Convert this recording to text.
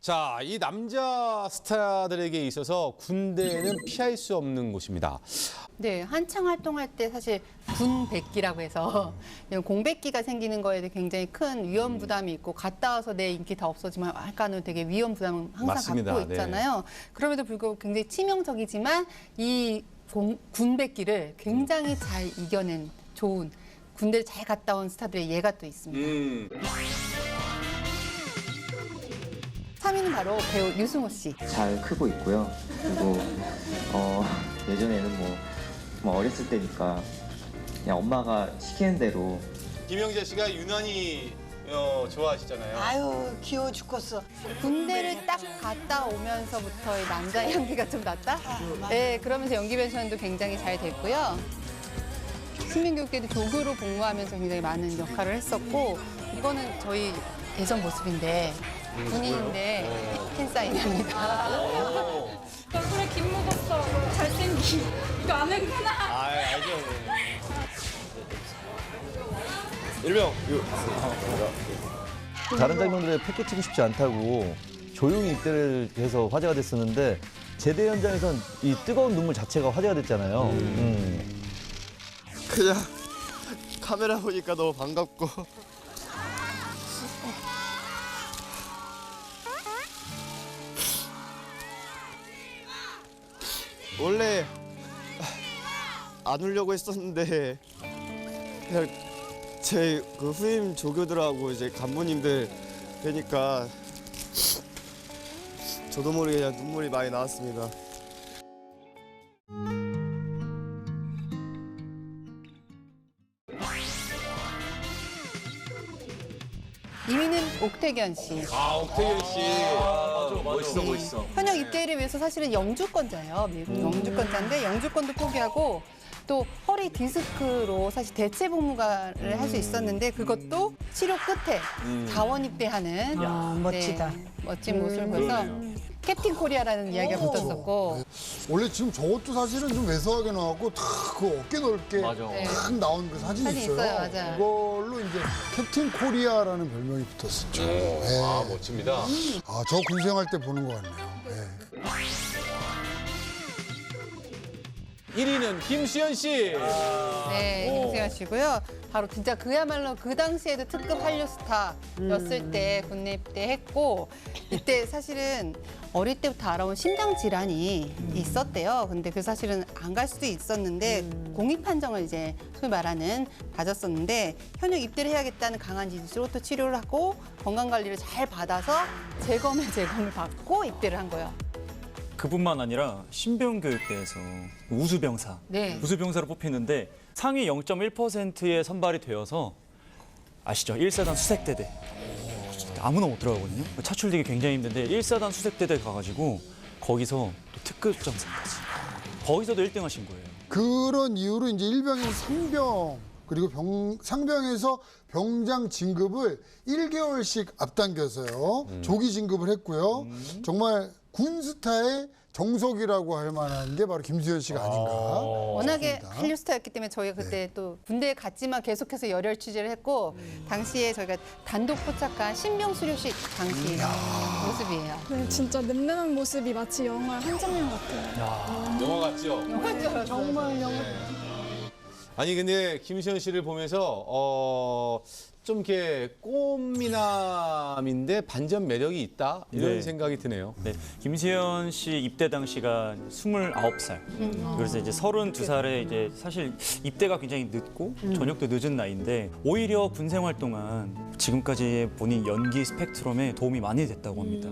자, 이 남자 스타들에게 있어서 군대는 피할 수 없는 곳입니다. 네, 한창 활동할 때 사실 군백기라고 해서 이런 공백기가 생기는 거에 대해 굉장히 큰 위험 부담이 있고 갔다 와서 내 인기 다 없어지면 할까는 되게 위험 부담을 항상 맞습니다. 갖고 있잖아요. 그럼에도 불구하고 굉장히 치명적이지만 이 공- 군백기를 굉장히 잘 이겨낸 좋은 군대를 잘 갔다 온 스타들의 예가 또 있습니다. 음. 3위는 바로 배우 유승호 씨. 잘 크고 있고요. 그리고 어, 예전에는 뭐, 뭐 어렸을 때니까 그냥 엄마가 시키는 대로 김영재 씨가 유난히 어, 좋아하시잖아요. 아유 귀여워 죽겠어. 군대를 딱 갔다 오면서부터의 남자 향기가 좀 났다? 네, 그러면서 연기 변신도 굉장히 잘 됐고요. 신민교육계도 조교로 복무하면서 굉장히 많은 역할을 했었고, 이거는 저희 예전 모습인데, 군인인데 팬 사인입니다. 얼굴에 김 묻었어. 잘생기. 이거 아는구나. 아, 알죠. 일명 다른 장면들에 패키치고 싶지 않다고 조용히 입대를 해서 화제가 됐었는데 제대 현장에선 이 뜨거운 눈물 자체가 화제가 됐잖아요. 음. 그냥 카메라 보니까 너무 반갑고 원래 안 울려고 했었는데 그냥 제 그 후임 조교들하고 이제 간부님들 뵈니까 저도 모르게 그냥 눈물이 많이 나왔습니다. 2위는 옥태견 씨. 아, 옥태균 씨. 멋있어, 멋있어. 현역 입대를 위해서 사실은 영주권자예요. 미국 영주권자인데 영주권도 포기하고 또 허리 디스크로 사실 대체 복무가를 할 수 있었는데 그것도 치료 끝에 자원 입대하는 아, 멋지다. 네, 멋진 모습을 보여서 캡틴 코리아라는 이야기가 붙었었고 원래 지금 저것도 사실은 좀 왜소하게 나왔고 탁그 어깨 넓게 네. 탁 나온 그 사진이 사진 있어요. 있어요, 맞아. 그걸로 이제 캡틴 코리아라는 별명이 붙었었죠. 예. 아, 멋집니다. 아, 저 군생활 때 보는 것 같네요. 예. 1위는 김수현 씨. 네, 김수현 씨고요. 바로 진짜 그야말로 그 당시에도 특급 한류 스타였을 때 군내 입대했고 이때 사실은 어릴 때부터 알아온 심장 질환이 있었대요. 근데 그 사실은 안 갈 수도 있었는데 공익 판정을 이제 소위 말하는 받았었는데 현역 입대를 해야겠다는 강한 지지로 또 치료를 하고 건강 관리를 잘 받아서 재검에 재검을 받고 입대를 한 거예요. 그뿐만 아니라 신병교육대에서 우수병사, 네. 우수병사로 뽑히는데 상위 0.1%에 선발이 되어서 아시죠? 1사단 수색대대. 아무나 못 들어가거든요. 차출되기 굉장히 힘든데 1사단 수색대대 가가지고 거기서 또 특급 정상까지. 거기서도 1등 하신 거예요. 그런 이유로 이제 일병인 상병 그리고 병, 상병에서 병장 진급을 1개월씩 앞당겨서요. 조기 진급을 했고요. 정말 군스타의 정석이라고 할 만한 게 바로 김수현 씨가 아닌가. 워낙에 싶습니다. 한류 스타였기 때문에 저희가 그때 또 군대에 갔지만 계속해서 열혈 취재를 했고 당시에 저희가 단독 포착한 신병 수료식 당시 모습이에요. 네, 진짜 늠름한 모습이 마치 영화 한 장면 같아요. 영화 같죠? 정말 영화. 아니 근데 김수현 씨를 보면서 어, 좀 이렇게 꽃미남인데 반전 매력이 있다 이런 네. 생각이 드네요. 네, 김수현 씨 입대 당시가 29살. 그래서 이제 32살에 이제 사실 입대가 굉장히 늦고 전역도 늦은 나이인데 오히려 군 생활 동안 지금까지의 본인 연기 스펙트럼에 도움이 많이 됐다고 합니다.